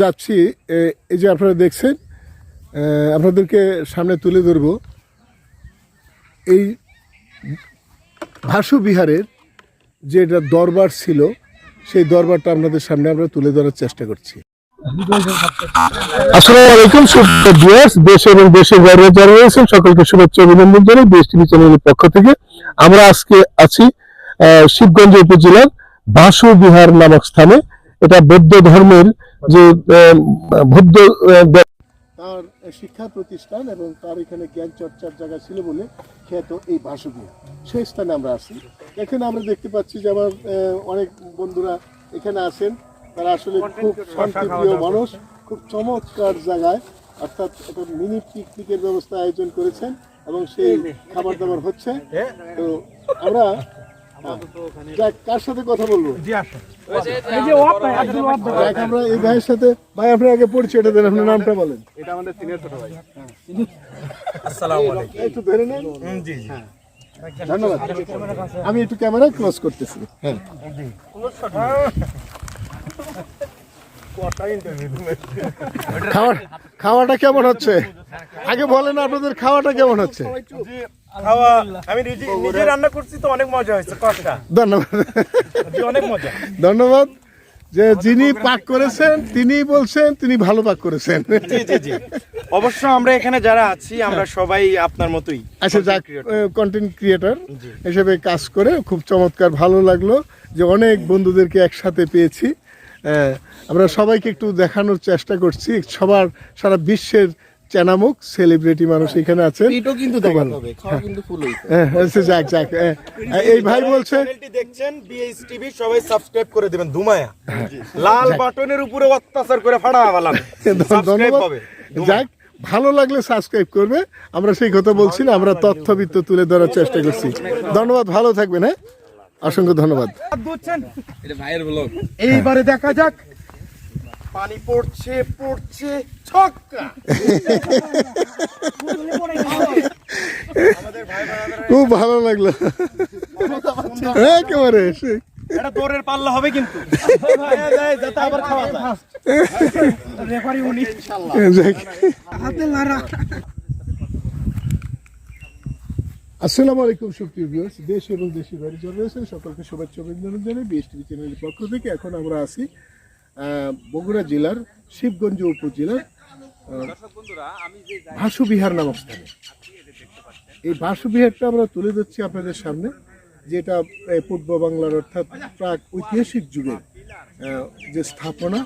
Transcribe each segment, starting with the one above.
যাচ্ছি। এই যে আপনারা দেখছেন আপনাদেরকে সামনে তুলে ধরব। এই ভাসু বিহারের যে এটা দরবার ছিল, সেই দরবারটা আপনাদের সামনে আমরা তুলে ধরার চেষ্টা করছি। এবং সকলকে অভিনন্দন পক্ষ থেকে। আমরা আজকে আছি শিবগঞ্জ উপজেলার বাসু বিহার নামক স্থানে। এটা বৌদ্ধ ধর্মের যে বৌদ্ধ তার শিক্ষা প্রতিষ্ঠান এবং তার এখানে জ্ঞান চর্চার জায়গা ছিল বলে খ্যাত এই বাসু বিহার সেই স্থানে আমরা আছি। এখানে আমরা দেখতে পাচ্ছি যে আমার আহ, অনেক বন্ধুরা এখানে আছেন। তারা আসলে খুব শান্তিপ্রিয় মানুষ খুব চমৎকার জায়গায় অর্থাৎ একটা মিনি পিকনিকের ব্যবস্থা আয়োজন করেছেন এবং সেই খাবার দাবার হচ্ছে। তো আমরা কার সাথে কথা বলব? আমরা এই ভাইয়ের সাথে ভাই আপনার আগে পরিচয়টা দেন আপনার নামটা বলেন। এটা আমাদের সিনিয়র ছোট ভাই। একটু ধরে নেন। হ্যাঁ। ধন্যবাদ। আমি একটু ক্যামেরা ক্লোজ করতেছি। হ্যাঁ। খাওয়া খাওয়াটা কেমন হচ্ছে? আগে বলেন আপনাদের খাওয়াটা কেমন হচ্ছে? খাওয়া আমি নিজে রান্না করছি তো অনেক মজা হয়েছে কষটা ধন্যবাদ। অনেক মজা। ধন্যবাদ। যে যিনি পাক করেছেন তিনি বলছেন তিনি ভালো পাক করেছেন। জি জি জি। অবশ্য আমরা এখানে যারা আছি আমরা সবাই আপনার মতোই আচ্ছা যাক কন্টেন্ট ক্রিয়েটর হিসেবে কাজ করে খুব চমৎকার ভালো লাগল যে অনেক বন্ধুদেরকে একসাথে পেয়েছি। আমরা সবাইকে একটু দেখানোর চেষ্টা করছি। সবার সারা বিশ্বের চেনামুখ সেলিব্রিটি মানুষ এখানে আছে এটাও কিন্তু দেখা হবে খাওয়া কিন্তু ফুল হইছে হ্যাঁ, আচ্ছা, যাক যাক এই ভাই বলছে চ্যানেলটি দেখছেন বিএস টিভি সবাই সাবস্ক্রাইব করে দিবেন ধুমায়া। লাল বাটনের উপরে অত্যাচার করে ফাড়া বালান সাবস্ক্রাইব হবে যাক ভালো লাগলে সাবস্ক্রাইব করবে। আমরা সেই কথা বলছি না আমরা তথ্যবিত্ত তুলে ধরার চেষ্টা করছি। ধন্যবাদ ভালো থাকবেন হ্যাঁ। অসংখ্য ধন্যবাদ। এটা এইবারে দেখা যাক। পানি পড়ছে পড়ছে ছক্কা। খুব ভালো লাগল। হ্যাঁ, একেবারে এটা দৌড়ের পাল্লা হবে কিন্তু। যাতে আবার খাওয়া যায় রেফারি উনি যাক। আসসালামু আলাইকুম সুপ্রিয় ভিউয়ার্স দেশ এবং দেশের বাইরে যারা রয়েছেন সকলকে শুভেচ্ছা অভিনন্দন জানাই বিএসটিভি চ্যানেলের পক্ষ থেকে এখন আমরা আছি আহ, বগুড়া জেলার শিবগঞ্জ উপজেলার ভাসুবিহার নামক স্থানে। এই ভাসুবিহারটা আমরা তুলে ধরছি আপনাদের সামনে যেটা পূর্ব বাংলার অর্থাৎ প্রাক ঐতিহাসিক যুগের যে স্থাপনা।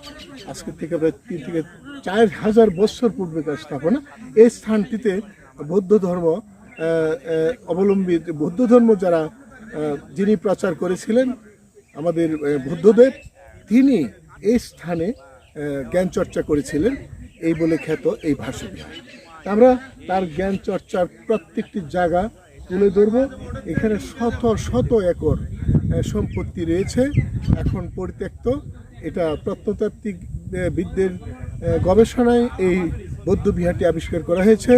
আজকে থেকে প্রায় তিন থেকে চার হাজার বছর পূর্বেকার স্থাপনা। এই স্থানটিতে বৌদ্ধ ধর্ম অবলম্বী বৌদ্ধ ধর্ম যারা যিনি প্রচার করেছিলেন আমাদের বুদ্ধদেব তিনি এই স্থানে জ্ঞান চর্চা করেছিলেন এই বলে খ্যাত এই ভাষবিহার আমরা তার জ্ঞান চর্চার প্রত্যেকটি জায়গা তুলে ধরবো। এখানে শত শত একর সম্পত্তি রয়েছে। এখন পরিত্যক্ত, এটা প্রত্নতাত্ত্বিক বিদ্যের গবেষণায় এই বৌদ্ধ বিহারটি আবিষ্কার করা হয়েছে।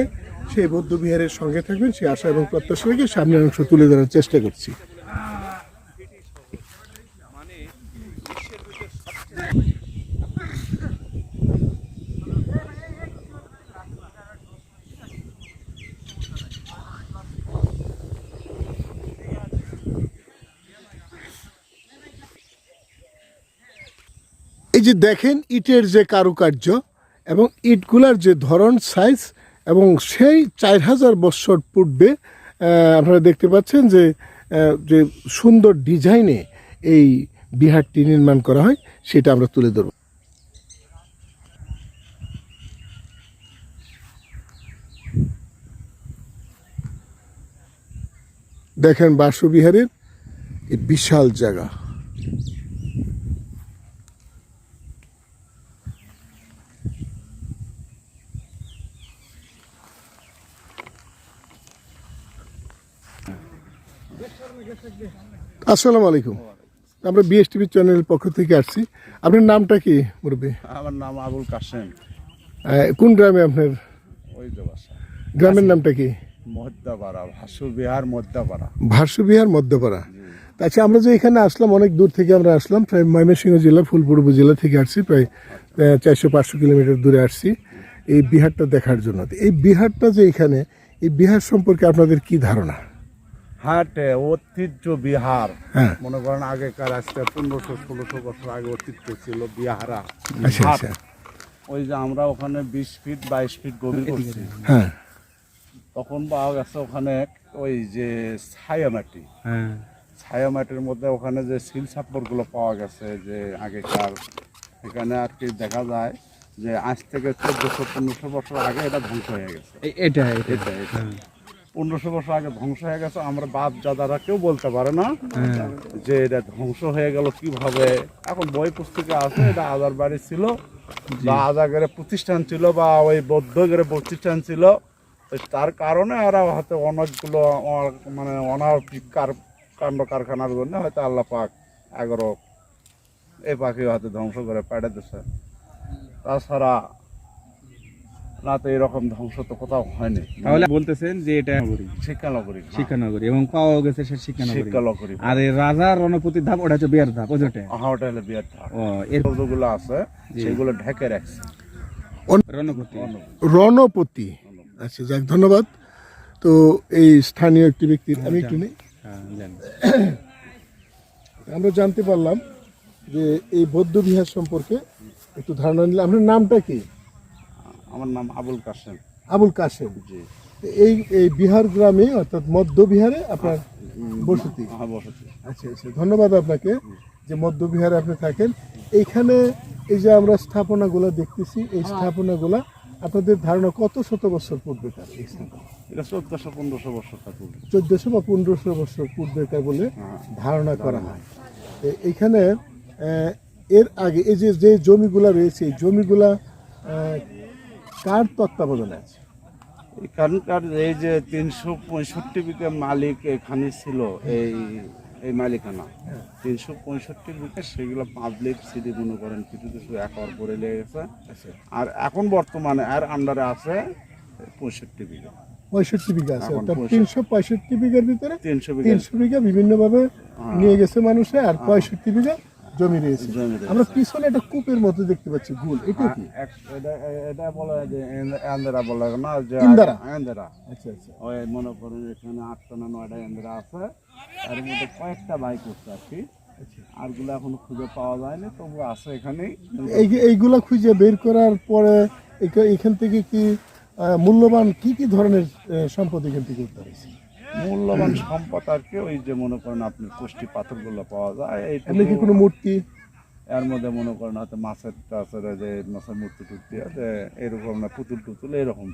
সেই বৌদ্ধ বিহারের সঙ্গে থাকবেন সেই আশা এবং প্রত্যাশা রেখে সামনের অংশ তুলে ধরার চেষ্টা করছি। এই যে দেখেন ইটের যে কারুকার্য এবং ইটগুলার যে ধরন সাইজ এবং সেই চার হাজার বছর পূর্বে আপনারা দেখতে পাচ্ছেন যে যে সুন্দর ডিজাইনে এই বিহারটি নির্মাণ করা হয় সেটা আমরা তুলে ধরব। দেখেন বাসুবিহারের বিশাল জায়গা। আসসালামু আলাইকুম। আমরা বিএসটিভি চ্যানেলের পক্ষ থেকে আসছি। আপনার নামটা কি মুরব্বী? আমার নাম আবুল কাসেম কোন গ্রামে আপনার? ওই যে বাসা। গ্রামের নামটা কি? মধ্যপাড়া ভাসু বিহার মধ্যপাড়া। ভাসু বিহার মধ্যপাড়া আচ্ছা আমরা যে এখানে আসলাম অনেক দূর থেকে আমরা আসলাম প্রায় ময়মনসিংহ জেলা ফুলপুর উপজেলা থেকে আসছি প্রায় চারশো পাঁচশো কিলোমিটার দূরে আসছি এই বিহারটা দেখার জন্য। এই বিহারটা যে এখানে এই বিহার সম্পর্কে আপনাদের কি ধারণা? হাটে ঐতিহ্য বিহার। হ্যাঁ। মনে করেন আগেকার আজকে পনেরোশো ষোলোশো বছর আগে ঐতিহ্য ছিল বিহারা আচ্ছা আচ্ছা। ওই যে আমরা ওখানে বিশ ফিট বাইশ ফিট গভীর করছি। হ্যাঁ। তখন পাওয়া গেছে ওখানে ওই যে ছায়া মাটি। হ্যাঁ। ছায়া মাটির মধ্যে ওখানে যে শিলগুলো পাওয়া গেছে যে আগেকার এখানে আর কি দেখা যায় যে আজ থেকে চোদ্দশো পনেরোশো বছর আগে এটা ধ্বংস হয়ে গেছে। এটা এটা। এটা এটা। পনেরোশো বছর আগে ধ্বংস হয়ে গেছে আমরা বাপ দাদারা কেউ বলতে পারে না যে এটা ধ্বংস হয়ে গেল কীভাবে। এখন বই পুস্তকে আছে এটা আজার বাড়ি ছিল বা আজাগের প্রতিষ্ঠান ছিল বা ওই বৌদ্ধগের প্রতিষ্ঠান ছিল। তার কারণে এরা হয়তো অনেকগুলো মানে কার- কাণ্ড কারখানার জন্য হয়তো আল্লাহ পাক এগারো এই পাখি হয়তো ধ্বংস করে পেড়ে দিচ্ছে তাছাড়া না তো এরকম ধ্বংস তো কোথাও হয়নি। তাহলে বলতেছেন যে এটা নগরী শিক্ষানগরী শিক্ষানগরী এবং পাওয়া গেছে সে শিক্ষানগরী। শিক্ষানগরী আর এই রাজা রণপতির ধাপ ওটা হচ্ছে বিয়ার ধাপ ওজোটে? হ্যাঁ ওটা হলো বিয়ার ধাপ। ও এর যেগুলো আছে সেগুলো ঢেকে রাখছে। রণপতি। রণপতি। আচ্ছা যাক ধন্যবাদ। তো এই স্থানীয় একটি ব্যক্তি আমি একটু নেই। হ্যাঁ আমরা জানতে পারলাম যে এই বৌদ্ধ বিহার সম্পর্কে একটু ধারণা নিলাম আপনার নামটা কি? আমার নাম আবুল কাসেম আবুল কাশেম। জি। এই এই বিহার গ্রামে অর্থাৎ মধ্য বিহারে আপনার বসতি? হ্যাঁ বসতি। আচ্ছা আচ্ছা ধন্যবাদ আপনাকে যে মধ্য বিহারে আপনি থাকেন। এইখানে এই যে আমরা স্থাপনাগুলো দেখতেছি এই স্থাপনাগুলা আপনাদের ধারণা কত শত বছর এই স্থাপনা? এটা চোদ্দশো পনেরোশো বছর চোদ্দশো বা পনেরোশো বছর পূর্বেকার বলে হ্যাঁ। ধারণা করা হয়। তো এইখানে এর আগে এই যে যে জমিগুলা রয়েছে এই জমিগুলা কার তত্ত্বাবধানে আছে? এখানকার এই যে তিনশো পঁয়ষট্টি বিঘা মালিক এখানে ছিল এই এই মালিকানা। তিনশো পঁয়ষট্টি বিঘা সেগুলো পাবলিক সিটি মনে করেন কিছু কিছু একর করে লেগেছে আর এখন বর্তমানে আর আন্ডারে আছে পঁয়ষট্টি বিঘা। পঁয়ষট্টি বিঘা আছে অর্থাৎ তিনশো পঁয়ষট্টি বিঘার ভিতরে তিনশো বিঘা। তিনশো বিঘা বিভিন্নভাবে নিয়ে গেছে মানুষে আর পঁয়ষট্টি বিঘা জমি রয়েছে। আমরা পিছনে একটা কূপের মতো দেখতে পাচ্ছি গুল এটা কি? এক- এটা- বলা হয় যে এন্দেরা বলা না যে ইন্দারা। এন্দেরা। আচ্ছা আচ্ছা। ওই মনে করেন এখানে আটটা না নয়টা এন্দ্রা আছে তার মধ্যে কয়েকটা বাইক করছে আর কি। আরগুলো এখনও খুঁজে পাওয়া যায়নি তবু আছে এখানেই এই এইগুলা খুঁজে বের করার পরে এখান থেকে কি মূল্যবান কি কি ধরনের সম্পদ এখান থেকে উদ্ধার হয়েছে? মূল্যবান সম্পদ আর কি ওই যে মনে করেন আপনি কুষ্টি পাথরগুলো পাওয়া যায় কি কোনো মূর্তি? এর মধ্যে মনে করেন হয়তো মাছের টাছের যে মাছের মূর্তি টুর্তি আছে এরকম না পুতুল টুতুল এরকম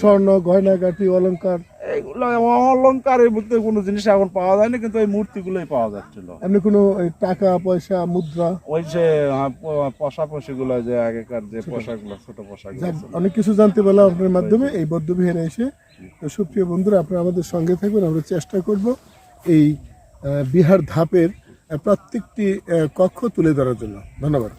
স্বর্ণ গয়না গাটি অলংকার? এইগুলো অলঙ্কারের মধ্যে কোনো জিনিস এখন পাওয়া যায়নি কিন্তু এই মূর্তিগুলোই পাওয়া যাচ্ছিল। এমনি কোনো টাকা পয়সা মুদ্রা? ওই যে যে আগেকার যে পোশাকগুলো ছোট পোশাক অনেক কিছু জানতে পারলাম আপনার মাধ্যমে এই বৌদ্ধবিহারে এসে। তো সুপ্রিয় বন্ধুরা আপনারা আমাদের সঙ্গে থাকবেন আমরা চেষ্টা করব এই বিহার ধাপের প্রত্যেকটি কক্ষ তুলে ধরার জন্য। ধন্যবাদ।